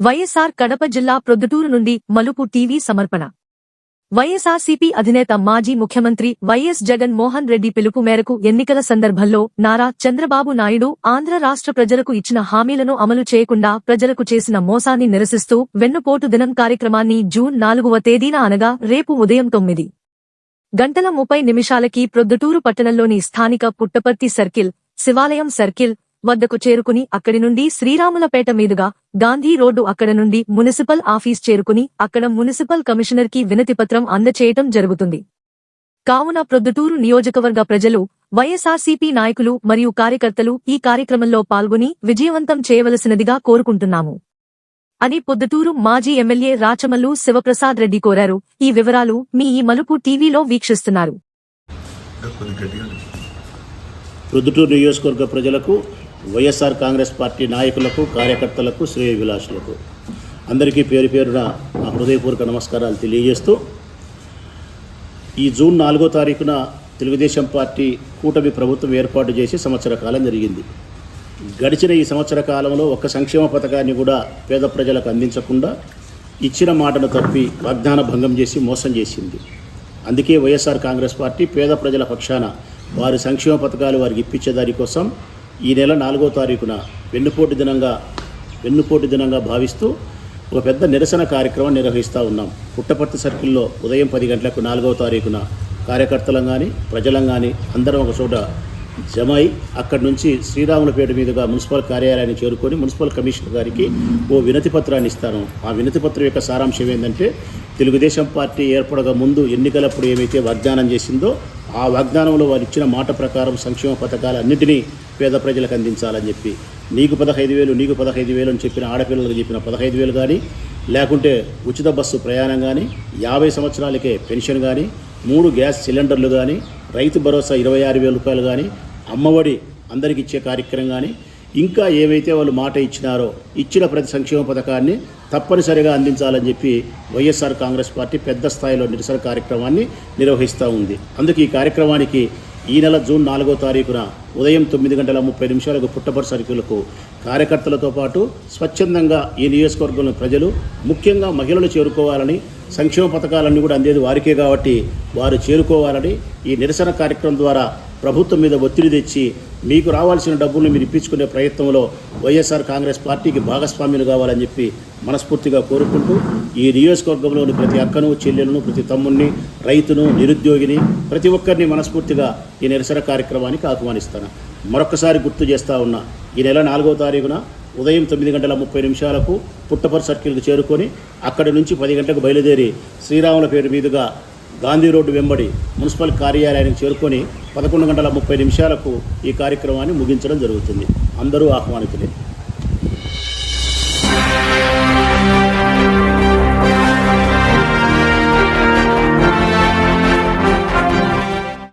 వైఎస్ఆర్ కడప జిల్లా ప్రొద్దుటూరు నుండి మలుపు టీవీ సమర్పణ. వైఎస్ఆర్సీపీ అధినేత మాజీ ముఖ్యమంత్రి వైఎస్ జగన్ మోహన్ రెడ్డి పిలుపు మేరకు ఎన్నికల సందర్భంలో నారా చంద్రబాబు నాయుడు ఆంధ్ర రాష్ట్ర ప్రజలకు ఇచ్చిన హామీలను అమలు చేయకుండా ప్రజలకు చేసిన మోసాన్ని నిరసిస్తూ వెన్నుపోటు దినం కార్యక్రమాన్ని జూన్ నాలుగవ తేదీన అనగా రేపు ఉదయం తొమ్మిది. గంటల ముప్పై నిమిషాలకి ప్రొద్దుటూరు పట్టణంలోని స్థానిక పుట్టపర్తి సర్కిల్ శివాలయం సర్కిల్ వద్దకు చేరుకుని అక్కడి నుండి శ్రీరాములపేట మీదుగా గాంధీ రోడ్డు అక్కడ నుండి మున్సిపల్ ఆఫీస్ చేరుకుని అక్కడ మున్సిపల్ కమిషనర్కి వినతిపత్రం అందచేయటం జరుగుతుంది. కావున ప్రొద్దుటూరు నియోజకవర్గ ప్రజలు వైఎస్ఆర్సీపీ నాయకులు మరియు కార్యకర్తలు ఈ కార్యక్రమంలో పాల్గొని విజయవంతం చేయవలసినదిగా కోరుకుంటున్నాము. అని పొద్దుటూరు మాజీ ఎమ్మెల్యే రాచమల్లు శివప్రసాద్ రెడ్డి కోరారు. ఈ వివరాలు మీ ఈ మలుపు టీవీలో వీక్షిస్తున్నారు. రుదుటూరు నియోజకవర్గ ప్రజలకు వైఎస్ఆర్ కాంగ్రెస్ పార్టీ నాయకులకు కార్యకర్తలకు శ్రేయ విలాసులకు అందరికీ పేరు పేరున నా హృదయపూర్వక నమస్కారాలు తెలియజేస్తూ ఈ జూన్ నాలుగో తారీఖున తెలుగుదేశం పార్టీ కూటమి ప్రభుత్వం ఏర్పాటు చేసి సంవత్సర కాలం జరిగింది. గడిచిన ఈ సంవత్సర కాలంలో ఒక్క సంక్షేమ పథకాన్ని కూడా పేద ప్రజలకు అందించకుండా ఇచ్చిన మాటను తప్పి వాగ్దాన భంగం చేసి మోసం చేసింది. అందుకే వైఎస్ఆర్ కాంగ్రెస్ పార్టీ పేద ప్రజల పక్షాన వారి సంక్షేమ పథకాలు వారికి ఇప్పించే దానికోసం ఈ నెల నాలుగో తారీఖున వెన్నుపోటు దినంగా వెన్నుపోటు దినంగా భావిస్తూ ఒక పెద్ద నిరసన కార్యక్రమం నిర్వహిస్తూ ఉన్నాం. పుట్టపర్తి సర్కిల్లో ఉదయం పది గంటలకు నాలుగవ తారీఖున కార్యకర్తలం కానీ ప్రజలం కానీ అందరం ఒక చోట జమై అక్కడి నుంచి శ్రీరాములపేట మీదుగా మున్సిపల్ కార్యాలయాన్ని చేరుకొని మున్సిపల్ కమిషనర్ గారికి ఓ వినతి పత్రాన్ని ఇస్తాను. ఆ వినతి పత్రం యొక్క సారాంశం ఏంటంటే తెలుగుదేశం పార్టీ ఏర్పడక ముందు ఎన్నికలప్పుడు ఏమైతే వాగ్దానం చేసిందో ఆ వాగ్దానంలో వారు ఇచ్చిన మాట ప్రకారం సంక్షేమ పథకాలన్నింటినీ పేద ప్రజలకు అందించాలని చెప్పి నీకు పదహైదు వేలు నీకు పదహైదు వేలు అని చెప్పిన ఆడపిల్లలకు చెప్పిన పదహైదు వేలు కానీ లేకుంటే ఉచిత బస్సు ప్రయాణం కానీ యాభై సంవత్సరాలకే పెన్షన్ కానీ మూడు గ్యాస్ సిలిండర్లు కానీ రైతు భరోసా ఇరవై ఆరు వేల రూపాయలు కానీ అమ్మఒడి అందరికి ఇచ్చే కార్యక్రమం కానీ ఇంకా ఏవైతే వాళ్ళు మాట ఇచ్చినారో ఇచ్చిన ప్రతి సంక్షేమ పథకాన్ని తప్పనిసరిగా అందించాలని చెప్పి వైఎస్ఆర్ కాంగ్రెస్ పార్టీ పెద్ద స్థాయిలో నిరసన కార్యక్రమాన్ని నిర్వహిస్తూ ఉంది. అందుకే ఈ కార్యక్రమానికి ఈ నెల జూన్ నాలుగో తారీఖున ఉదయం తొమ్మిది గంటల ముప్పై నిమిషాలకు పుట్టపర్తి సర్కిల్కు కార్యకర్తలతో పాటు స్వచ్ఛందంగా ఈ నియోజకవర్గంలో ప్రజలు ముఖ్యంగా మహిళలు చేరుకోవాలని సంక్షేమ పథకాలన్నీ కూడా అందేది వారికే కాబట్టి వారు చేరుకోవాలని ఈ నిరసన కార్యక్రమం ద్వారా ప్రభుత్వం మీద ఒత్తిడి తెచ్చి మీకు రావాల్సిన డబ్బుల్ని మీరు ఇప్పించుకునే ప్రయత్నంలో వైఎస్ఆర్ కాంగ్రెస్ పార్టీకి భాగస్వామ్యులు కావాలని చెప్పి మనస్ఫూర్తిగా కోరుకుంటూ ఈ నియోజకవర్గంలోని ప్రతి అక్కను చెల్లెలను ప్రతి తమ్ముడిని రైతును నిరుద్యోగిని ప్రతి ఒక్కరిని మనస్ఫూర్తిగా ఈ నిరసన కార్యక్రమానికి ఆహ్వానిస్తాను. మరొకసారి గుర్తు చేస్తా ఉన్నా ఈ నెల నాలుగో తారీఖున ఉదయం తొమ్మిది గంటల ముప్పై నిమిషాలకు పుట్టపర్ సర్కిల్కి చేరుకొని అక్కడి నుంచి పది గంటలకు బయలుదేరి శ్రీరాముల పేరు మీదుగా గాంధీ రోడ్డు వెంబడి మున్సిపల్ కార్యాలయానికి చేరుకొని పదకొండు గంటల ముప్పై నిమిషాలకు ఈ కార్యక్రమాన్ని ముగించడం జరుగుతుంది. అందరూ ఆహ్వానితులే.